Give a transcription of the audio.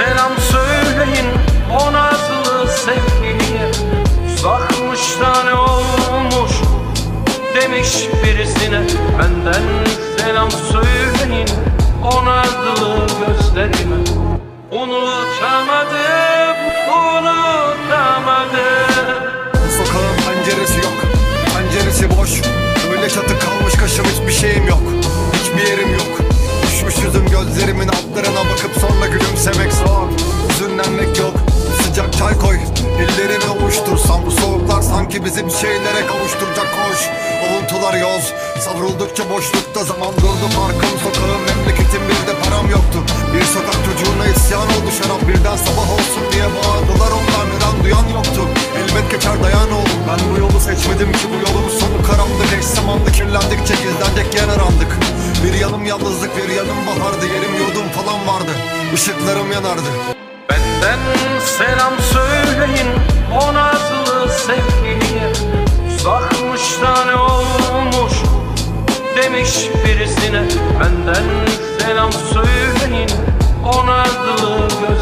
selam söyleyin o nazlı sevgiliye. Uzakmış da ne olmuş demiş birisine. Benden selam söyleyin o nazlı gözlerime. Unutamadım, unutamadım. Sokağın penceresi yok Penceresi boş. Öyle çatı kalmış kaşım hiçbir şeyim yok Hüzünlenmek yok. Sıcak çay koy Ellerimi ovuştursam bu soğuklar sanki bizi bir şeylere kavuşturacak. Koş Avuntular yoz. Savruldukça boşlukta zaman durdu Parkım sokağım memleketim bir de param yoktu. Bir sokak çocuğuna isyan oldu. Şarap Birden sabah olsun diye bağırdılar onlar Neden duyan yoktu? Elbet geçer dayan oğlum. Ben bu yolu seçmedim ki bu yolun sonu karanlık. Eş zamanda kirlendikçe gizlenecek yer arandık. Bir yanım yalnızlık bir yanım bahardı Yerim yurdum falan vardı. Işıklarım yanardı Benden selam söyleyin o nazlı sevgiliye. Uzakmış da olmuş demiş birisine. Benden selam söyleyin o nazlı gözlerime